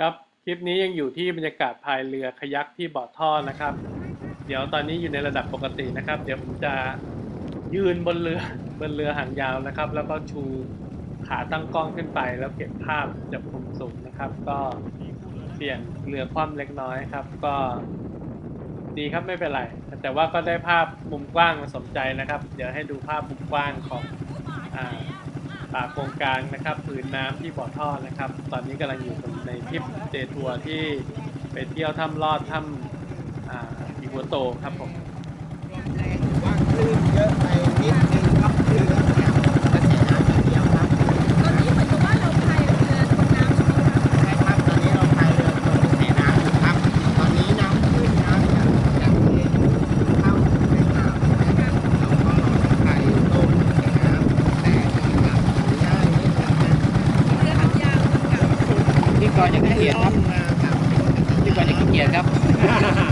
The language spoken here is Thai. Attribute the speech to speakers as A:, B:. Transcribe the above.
A: ครับคลิปนี้ยังอยู่ที่บรรยากาศพายเรือคยักที่บาะท่อนะครับ เดี๋ยวตอนนี้อยู่ในระดับปกตินะครับ เดี๋ยวผมจะยืนบนเรือบนเรือหางยาวนะครับ แล้วก็ชูขาตั้งกล้องขึ้นไป แล้วเก็บภาพจากมุมสูงนะครับ ก็เปลี่ยนเรือคว่ำเล็กน้อยครับ ก็ดีครับไม่เป็นไร แต่ว่าก็ได้ภาพมุมกว้างมาสมใจนะครับ เดี๋ยวให้ดูภาพมุมกว้างของอ่า ป่าโครงการนะครับผืนน้ำที่บ่อท่อนะครับ ตอนนี้กำลังอยู่ในทริปเดทัวร์ที่ไปเที่ยวถ้ำลอดถ้ำอ่าอีหัวโตครับผม
B: กรณ์จะขี้เกียจครับ
C: มากับ
B: พี่กรณ์จะขี้เกียจครับ
D: ไปสี่ร้อย